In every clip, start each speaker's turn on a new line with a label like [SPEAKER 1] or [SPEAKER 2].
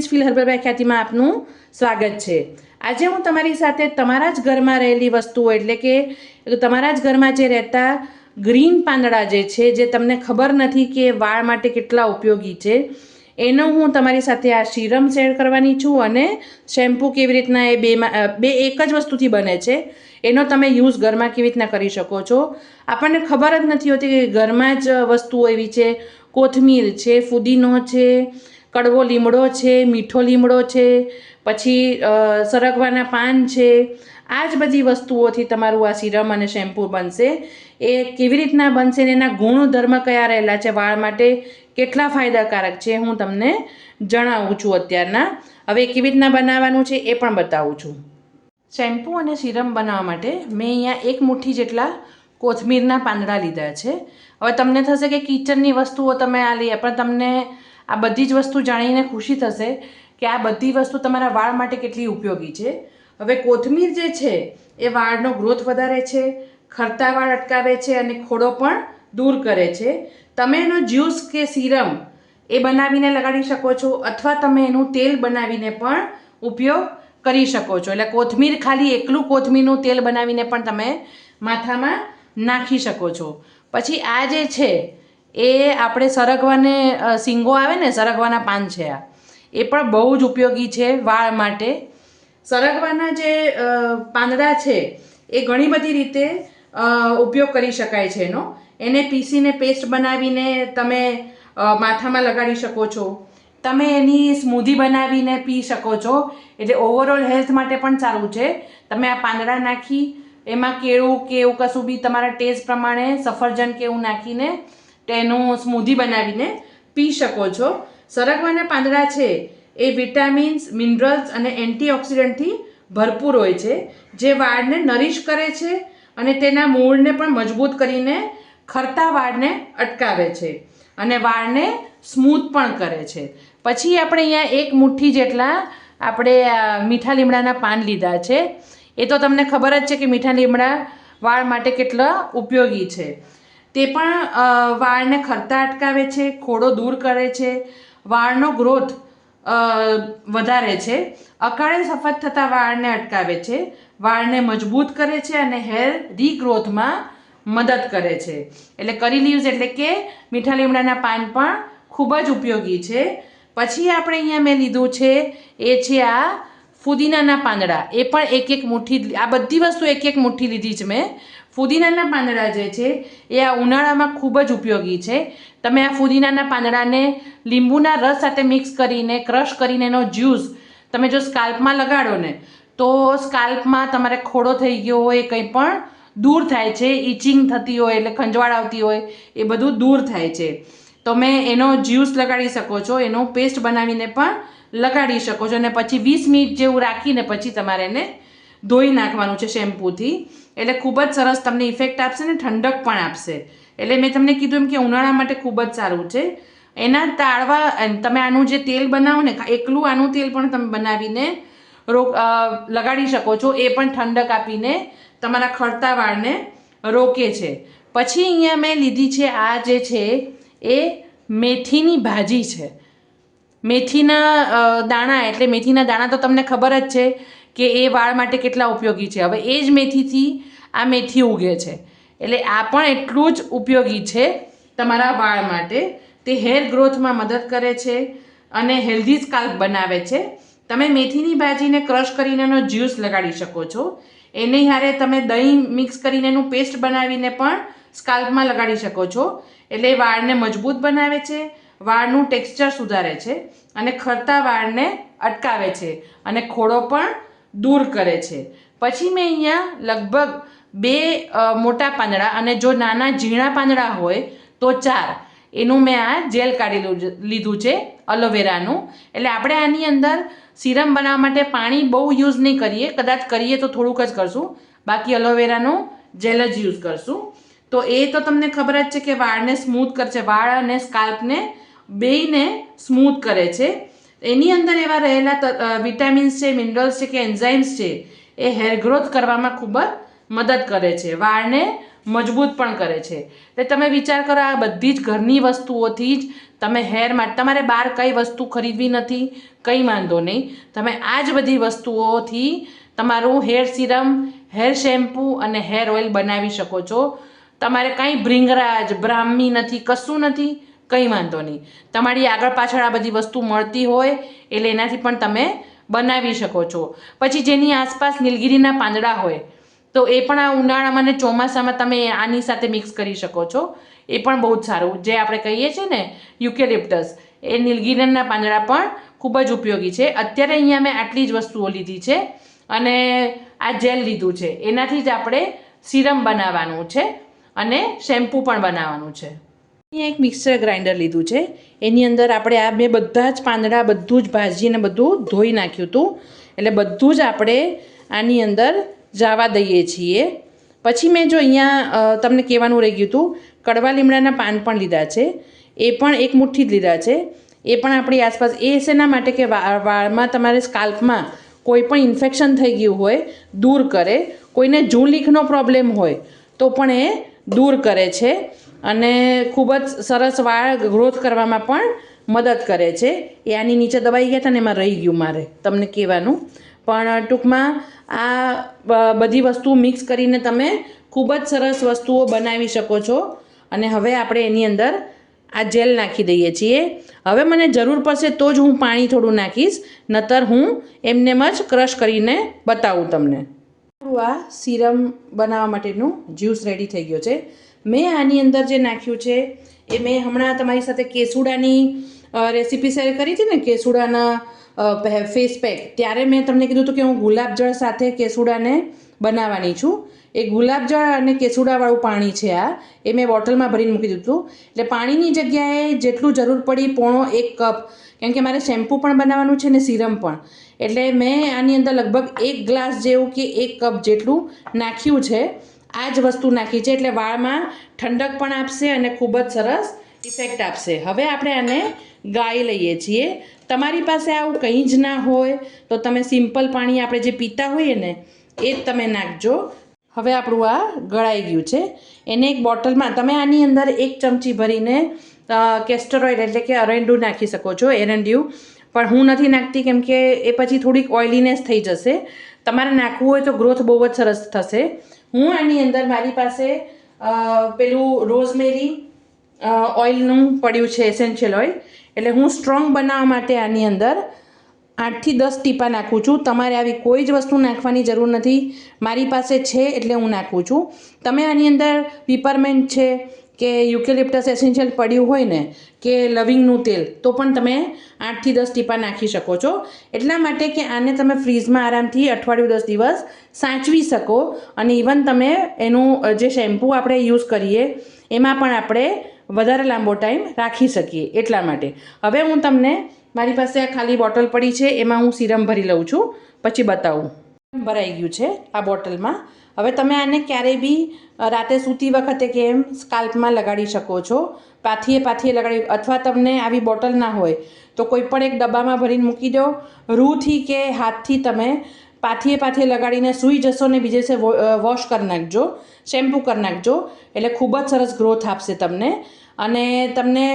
[SPEAKER 1] Science feel herbal by ખ્યાતિમાં આપનું સ્વાગત છે. આજે હું તમારી સાથે તમારા જ ઘરમાં રહેલી વસ્તુઓ, એટલે કે તમારા જ ઘરમાં જે રહેતા ગ્રીન પાંદડા જે છે, જે તમને ખબર નથી કે વાળ માટે કેટલા ઉપયોગી છે, એનો હું તમારી સાથે આ સીરમ શેર કરવાની છું અને શેમ્પૂ કેવી રીતના એ બેમાં બે એક જ વસ્તુથી બને છે, એનો તમે યુઝ ઘરમાં કેવી રીતના કરી શકો છો. આપણને ખબર જ નથી હોતી કે ઘરમાં જ વસ્તુઓ એવી છે, કોથમીર છે, ફુદીનો છે કડવો લીમડો છે, મીઠો લીમડો છે, પછી સરગવાના પાન છે. આ જ બધી વસ્તુઓથી તમારું આ સિરમ અને શેમ્પૂ બનશે. એ કેવી રીતના બનશે ને એના ગુણધર્મ કયા રહેલા છે વાળ માટે કેટલા ફાયદાકારક છે હું તમને જણાવું છું અત્યારના. હવે કેવી રીતના બનાવવાનું છે એ પણ બતાવું છું. શેમ્પૂ અને સિરમ બનાવવા માટે મેં અહીંયા એક મુઠ્ઠી જેટલા કોથમીરના પાંદડા લીધા છે. હવે તમને થશે કે કિચનની વસ્તુઓ તમે આ લઈએ પણ તમને આ બધી જ વસ્તુ જાણીને ખુશી થશે કે આ બધી વસ્તુ તમારા વાળ માટે કેટલી ઉપયોગી છે. હવે કોથમીર જે છે, એ વાળનો ગ્રોથ વધારે છે, ખરતા વાળ અટકાવે છે અને ખોડો પણ દૂર કરે છે. તમે એનો જ્યુસ કે સિરમ એ બનાવીને લગાડી શકો છો અથવા તમે એનું તેલ બનાવીને પણ ઉપયોગ કરી શકો છો. એટલે કોથમીર ખાલી એકલું કોથમીરનું તેલ બનાવીને પણ તમે માથામાં નાખી શકો છો. પછી આ જે છે એ આપણે સરગવાને શીંગો આવે ને, સરગવાના પાન છે આ એ પણ બહુ જ ઉપયોગી છે વાળ માટે. સરગવાના જે પાંદડા છે, એ ઘણી બધી રીતે ઉપયોગ કરી શકાય છે એનો. એને પીસીને પેસ્ટ બનાવીને તમે માથામાં લગાડી શકો છો. તમે એની સ્મૂધી બનાવીને પી શકો છો. એટલે ઓવરઓલ હેલ્થ માટે પણ સારું છે. તમે આ પાંદડા નાખી, એમાં કેળું કે એવું કશું બી તમારા ટેસ્ટ પ્રમાણે સફરજન કે એવું નાખીને તેનું સ્મૂધી બનાવીને પી શકો છો. સરગવાના પાંદડા છે એ વિટામિન્સ, મિનરલ્સ અને એન્ટીઓક્સિડન્ટથી ભરપૂર હોય છે, જે વાળને નરીશ કરે છે અને તેના મૂળને પણ મજબૂત કરીને ખરતા વાળને અટકાવે છે અને વાળને સ્મૂથ પણ કરે છે. પછી આપણે અહીંયા એક મુઠ્ઠી જેટલા આપણે મીઠા લીમડાના પાન લીધા છે. એ તો તમને ખબર જ છે કે મીઠા લીમડા વાળ માટે કેટલા ઉપયોગી છે. તે પણ વાળને ખરતા અટકાવે છે, ખોડો દૂર કરે છે, વાળનો ગ્રોથ વધારે છે. અકાળે સફેદ થતા વાળને અટકાવે છે, વાળને મજબૂત કરે છે અને હેર રીગ્રોથમાં મદદ કરે છે. એટલે કરી લીવ્સ એટલે કે મીઠા લીમડાના પાન પણ ખૂબ જ ઉપયોગી છે. પછી આપણે અહીંયા મેં લીધું છે, એ છે આ ફુદીનાના પાંદડા. એ પણ એક એક મુઠ્ઠી, આ બધી વસ્તુ એક એક મુઠ્ઠી લીધી છે મેં. ફુદીનાના પાંદડા જે છે, એ આ ઉનાળામાં ખૂબ જ ઉપયોગી છે. તમે આ ફુદીનાના પાંદડાને લીંબુના રસ સાથે મિક્સ કરીને ક્રશ કરીને એનો જ્યુસ તમે જો સ્કાલ્પમાં લગાડો ને, તો સ્કાલ્પમાં તમારે ખોડો થઈ ગયો હોય, કંઈ પણ દૂર થાય છે ઇચિંગ થતી હોય એટલે ખંજવાળ આવતી હોય, એ બધું દૂર થાય છે. તમે એનો જ્યુસ લગાડી શકો છો, એનો પેસ્ટ બનાવીને પણ લગાડી શકો છો અને પછી વીસ મિનિટ જેવું રાખીને પછી તમારે એને ધોઈ નાખવાનું છે શેમ્પૂથી. એટલે ખૂબ જ સરસ તમને ઇફેક્ટ આપશે ને ઠંડક પણ આપશે. એટલે મેં તમને કીધું એમ કે ઉનાળા માટે ખૂબ જ સારું છે. એના તાળવા તમે આનું જે તેલ બનાવો ને, એકલું આનું તેલ પણ તમે બનાવીને રોક લગાડી શકો છો. એ પણ ઠંડક આપીને તમારા ખરતા વાળને રોકે છે. પછી અહીંયા મેં લીધી છે આ જે છે એ મેથીની ભાજી છે. મેથીના દાણા, એટલે મેથીના દાણા તો તમને ખબર જ છે. કે એ વાળ માટે કેટલા ઉપયોગી છે. હવે એ જ મેથીથી આ મેથી ઉગે છે. એટલે આ પણ એટલું જ ઉપયોગી છે તમારા વાળ માટે. તે હેર ગ્રોથમાં મદદ કરે છે અને હેલ્ધી સ્કાલ્પ બનાવે છે. તમે મેથીની ભાજીને ક્રશ કરીને એનો જ્યુસ લગાડી શકો છો. એને હારે તમે દહીં મિક્સ કરીને એનું પેસ્ટ બનાવીને પણ સ્કાલ્પમાં લગાડી શકો છો. એટલે વાળને મજબૂત બનાવે છે. વાળનું ટેક્સચર સુધારે છે અને ખરતા વાળને અટકાવે છે. અને ખોડો પણ દૂર કરે છે. પછી મેં અહીંયા લગભગ બે મોટા પાંદડા અને જો નાના ઝીણા પાંદડા હોય તો ચાર. એનું મેં આ જેલ કાઢી લીધું- છે અલોવેરાનું. એટલે આપણે આની અંદર સિરમ બનાવવા માટે પાણી બહુ યુઝ નહીં કરીએ. કદાચ કરીએ તો થોડુંક જ કરશું. બાકી અલોવેરાનું જેલ જ યુઝ કરશું. તો એ તો તમને ખબર જ છે કે વાળને સ્મૂથ કરશે. વાળ અને સ્કાલ્પને બેયને સ્મૂથ કરે છે. એની અંદર એવા રહેલા વિટામિન્સ છે મિનરલ્સ છે કે એન્ઝાઇમ્સ છે, એ હેર ગ્રોથ કરવામાં ખૂબ જ મદદ કરે છે, વાળને મજબૂત પણ કરે છે. એટલે તમે વિચાર કરો, આ બધી જ ઘરની વસ્તુઓથી જ તમે હેર માટે તમારે બહાર કઈ વસ્તુ ખરીદવી નથી, કંઈ વાંધો નહીં. તમે આ જ બધી વસ્તુઓથી તમારું હેર સિરમ હેર શેમ્પૂ અને હેર ઓઇલ બનાવી શકો છો. તમારે કાંઈ ભ્રિંગરાજ બ્રાહ્મી નથી, કશું નથી. કંઈ વાંધો નહીં. તમારી આગળ પાછળ આ બધી વસ્તુ મળતી હોય એટલે એનાથી પણ તમે બનાવી શકો છો. પછી જેની આસપાસ નીલગીરીના પાંદડા હોય, તો એ પણ આ ઉનાળામાં અને ચોમાસામાં તમે આની સાથે મિક્સ કરી શકો છો. એ પણ બહુ જ સારું. જે આપણે કહીએ છીએ ને, યુકેલિપ્ટસ, એ નીલગીરીના પાંદડા પણ ખૂબ જ ઉપયોગી છે. અત્યારે અહીંયા મેં આટલી જ વસ્તુઓ લીધી છે અને આ જેલ લીધું છે. એનાથી જ આપણે સિરમ બનાવવાનું છે અને શેમ્પૂ પણ બનાવવાનું છે. એક મિક્સર ગ્રાઇન્ડર લીધું છે. એની અંદર આપણે આ મેં બધા જ પાંદડા, બધું જ ભાજીને બધું ધોઈ નાખ્યું હતું. એટલે બધું જ આપણે આની અંદર જવા દઈએ છીએ. પછી મેં જો અહીંયા તમને કહેવાનું રહી ગયું હતું, કડવા લીમડાના પાન પણ લીધા છે. એ પણ એક મુઠ્ઠી જ લીધા છે. એ પણ આપણી આસપાસ, એ શેના માટે કે વાળમાં તમારે સ્કાલ્પમાં કોઈ પણ ઇન્ફેક્શન થઈ ગયું હોય, દૂર કરે. કોઈને જૂલીખનો પ્રોબ્લેમ હોય, તો પણ એ દૂર કરે છે. અને ખૂબ જ સરસ વાળ ગ્રોથ કરવામાં પણ મદદ કરે છે. એ આની નીચે દબાઈ ગયા હતા ને એમાં રહી ગયું મારે, તમને કહેવાનું. પણ ટૂંકમાં આ બધી વસ્તુ મિક્સ કરીને તમે ખૂબ જ સરસ વસ્તુઓ બનાવી શકો છો. અને હવે આપણે એની અંદર આ જેલ નાખી દઈએ છીએ. હવે મને જરૂર પડશે તો જ હું પાણી થોડું નાખીશ, નતર હું એમનેમ જ ક્રશ કરીને બતાવું તમને. આપણું આ સિરમ બનાવવા માટેનું જ્યુસ રેડી થઈ ગયો છે. મેં આની અંદર જે નાખ્યું છે, એ મેં હમણાં તમારી સાથે કેસુડાની રેસીપી શેર કરી હતી ને, કેસુડાના ફેસ પેક ત્યારે મેં તમને કીધું હતું કે હું ગુલાબજળ સાથે કેસુડાને બનાવવાની છું. એ ગુલાબજળ અને કેસુડાવાળું પાણી છે આ. એ મેં બોટલમાં ભરીને મૂકી દીધું. એટલે પાણીની જગ્યાએ જેટલું જરૂર પડી પોણો એક કપ. કેમ કે મારે શેમ્પૂ પણ બનાવવાનું છે ને સિરમ પણ. એટલે મેં આની અંદર લગભગ એક ગ્લાસ જેવું કે એક કપ જેટલું નાખ્યું છે. આ જ વસ્તુ નાખી છે. એટલે વાળમાં ઠંડક પણ આપશે અને ખૂબ જ સરસ ઇફેક્ટ આપશે. હવે આપણે આને ગાળી લઈએ છીએ. તમારી પાસે આવું કંઈ જ ના હોય તો તમે સિમ્પલ પાણી આપણે જે પીતા હોઈએ ને, એ જ તમે નાખજો. હવે આપણું આ ગળાઈ ગયું છે. એને એક બોટલમાં, તમે આની અંદર એક ચમચી ભરીને કેસ્ટર ઓઇલ એટલે કે અરેન્ડું નાખી શકો છો, એરંડિયું. પણ હું નથી નાખતી કેમ કે એ પછી થોડીક ઓઇલીનેસ થઈ જશે. તમારે નાખવું હોય તો ગ્રોથ બહુ જ સરસ થશે. હું આની અંદર મારી પાસે પેલું રોઝમેરી ઓઇલનું પડ્યું છે, એસેન્શિયલ ઓઇલ. એટલે હું સ્ટ્રોંગ બનાવવા માટે આની અંદર આઠથી દસ ટીપા નાખું છું. તમારે આવી કોઈ જ વસ્તુ નાખવાની જરૂર નથી. મારી પાસે છે એટલે હું નાખું છું. તમે આની અંદર પીપરમેન્ટ છે કે યુકેલિપ્ટસ એસેન્શિયલ પડ્યું હોય ને, કે લવિંગનું તેલ, તો પણ તમે આઠથી દસ ટીપા નાખી શકો છો. એટલા માટે કે આને તમે ફ્રીઝમાં આરામથી અઠવાડિયું દસ દિવસ સાચવી શકો અને ઇવન તમે એનું જે શેમ્પૂ આપણે યુઝ કરીએ, એમાં પણ આપણે વધારે લાંબો ટાઈમ રાખી શકીએ એટલા માટે. હવે હું તમને મારી પાસે આ ખાલી બોટલ પડી છે, એમાં હું સિરમ ભરી લઉં છું. પછી બતાવું. ભરાઈ ગયું છે આ બોટલમાં. હવે તમે આને ક્યારેય બી રાતે સૂતી વખતે કે એમ સ્કાલ્પમાં લગાડી શકો છો? પાથીએ પાથીએ લગાડી, અથવા તમને આવી બોટલ ના હોય, તો કોઈ પણ એક ડબ્બામાં ભરીને મૂકી દો. રૂથી કે હાથથી તમે પાથીએ પાથીએ લગાડીને સૂઈ જશો ને બીજે છે વોશ કરી નાખજો, શેમ્પૂ કરી નાખજો. એટલે ખૂબ જ સરસ ગ્રોથ આપશે તમને. અને તમને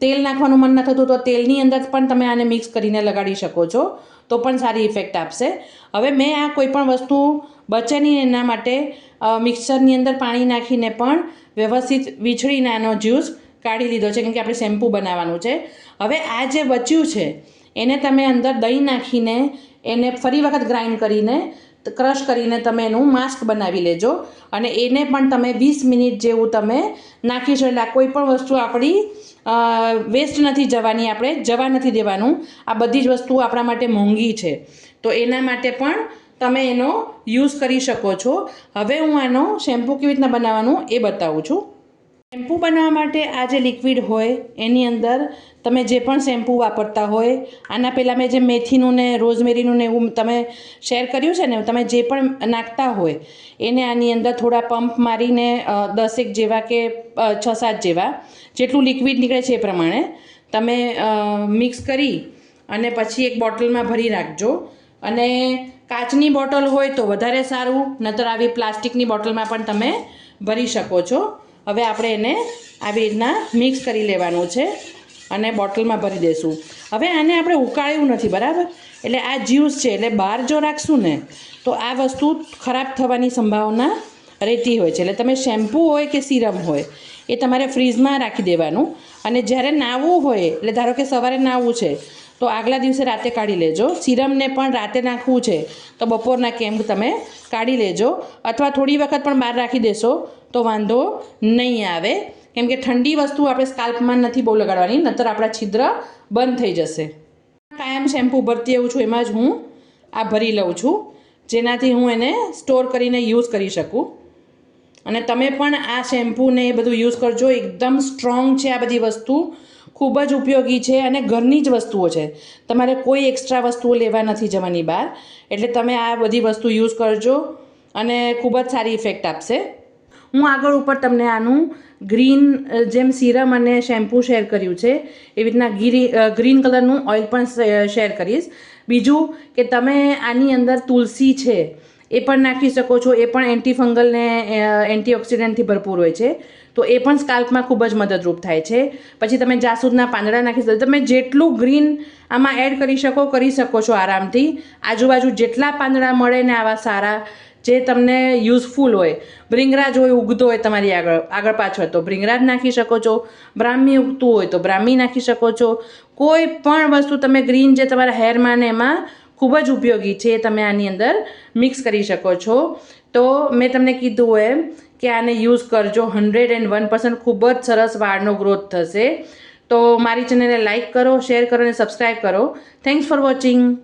[SPEAKER 1] તેલ નાખવાનું મન ન થતું તો તેલની અંદર પણ તમે આને મિક્સ કરીને લગાડી શકો છો, તો પણ સારી ઇફેક્ટ આપશે. હવે મેં આ કોઈપણ વસ્તુ બચે નહીં એના માટે મિક્સરની અંદર પાણી નાખીને પણ વ્યવસ્થિત વીછળીને આનો જ્યુસ કાઢી લીધો છે કેમ કે આપણે શેમ્પૂ બનાવવાનું છે. હવે આ જે બચ્યું છે, એને તમે અંદર દહીં નાખીને, એને ફરી વખત ગ્રાઇન્ડ કરીને ક્રશ કરીને તમે એનું માસ્ક બનાવી લેજો અને એને પણ તમે વીસ મિનિટ જેવું તમે નાખી શકો. એટલે કોઈ પણ વસ્તુ આપણી વેસ્ટ નથી જવાની, આપણે જવા નથી દેવાનું. આ બધી જ વસ્તુઓ આપણા માટે મોંઘી છે. તો એના માટે પણ તમે એનો યુઝ કરી શકો છો. હવે હું આનો શેમ્પૂ કેવી રીતના બનાવવાનું એ બતાવું છું. શેમ્પૂ બનાવવા માટે આ જે લિક્વિડ હોય, એની અંદર તમે જે પણ શેમ્પૂ વાપરતા હોય, આના પહેલાં મેં જે મેથીનું ને રોઝમેરીનું ને એવું તમે શેર કર્યું છે ને, તમે જે પણ નાખતા હોય, એને આની અંદર થોડા પંપ મારીને દસેક જેવા કે છ સાત જેવા જેટલું લિક્વિડ નીકળે છે એ પ્રમાણે તમે મિક્સ કરી અને પછી એક બોટલમાં ભરી રાખજો. અને કાચની બોટલ હોય તો વધારે સારું, નતર આવી પ્લાસ્ટિકની બોટલમાં પણ તમે ભરી શકો છો. હવે આપણે એને આવી રીતના મિક્સ કરી લેવાનું છે અને બોટલમાં ભરી દઈશું હવે આને આપણે ઉકાળ્યું નથી, બરાબર? એટલે આ જ્યુસ છે, એટલે બહાર જો રાખશું ને, તો આ વસ્તુ ખરાબ થવાની સંભાવના રહેતી હોય છે. એટલે તમે શેમ્પૂ હોય કે સિરમ હોય, એ તમારે ફ્રીજમાં રાખી દેવાનું. અને જ્યારે નાહવું હોય, એટલે ધારો કે સવારે નાહવું છે તો આગલા દિવસે રાતે કાઢી લેજો. સિરમને પણ રાતે નાખવું છે. તો બપોરના કેમ્પ તમે કાઢી લેજો. અથવા થોડી વખત પણ બહાર રાખી દેશો. તો વાંધો નહીં આવે. કેમ કે ઠંડી વસ્તુ આપણે સ્કાલ્પમાં નથી બહુ લગાડવાની. નતર આપણા છિદ્ર બંધ થઈ જશે. કાયમ શેમ્પૂ ભરતી આવું છું, એમાં જ હું આ ભરી લઉં છું. જેનાથી હું એને સ્ટોર કરીને યુઝ કરી શકું. અને તમે પણ આ શેમ્પૂને એ બધું યુઝ કરજો. એકદમ સ્ટ્રોંગ છે આ બધી વસ્તુ. ખૂબ જ ઉપયોગી છે અને ઘરની જ વસ્તુઓ છે. તમારે કોઈ એક્સ્ટ્રા વસ્તુઓ લેવા નથી જવાની બહાર. એટલે તમે આ બધી વસ્તુ યુઝ કરજો અને ખૂબ જ સારી ઇફેક્ટ આપશે. હું આગળ ઉપર તમને આનું ગ્રીન જેમ સિરમ અને શેમ્પૂ શેર કર્યું છે, એવી રીતના ગીરી ગ્રીન કલરનું ઓઇલ પણ શેર કરીશ. બીજું કે તમે આની અંદર તુલસી છે એ પણ નાખી શકો છો. એ પણ એન્ટીફંગલને એન્ટીઓક્સિડન્ટથી ભરપૂર હોય છે. તો એ પણ સ્કાલ્પમાં ખૂબ જ મદદરૂપ થાય છે. પછી તમે જાસૂદના પાંદડા નાખી શકો. તમે જેટલું ગ્રીન આમાં એડ કરી શકો કરી શકો છો આરામથી. આજુબાજુ જેટલા પાંદડા મળે ને આવા સારા જે તમને યુઝફુલ હોય. બ્રિંગરાજ હોય, ઉગતો હોય તમારી આગળ આગળ પાછળ, તો બ્રિંગરાજ નાખી શકો છો. બ્રાહ્મી ઉગતું હોય તો બ્રાહ્મી નાખી શકો છો. કોઈ પણ વસ્તુ તમે ગ્રીન જે તમારા હેરમાં ને એમાં ખૂબ જ ઉપયોગી છે તમે આની અંદર મિક્સ કરી શકો છો. તો મેં તમને કીધું એમ કે આને યુઝ કરજો. હંડ્રેડ એન્ડ વન પર્સન્ટ ખૂબ જ સરસ વાળનો ગ્રોથ થશે. તો મારી ચેનલને લાઇક કરો શેર કરો અને સબસ્ક્રાઈબ કરો. Thanks for watching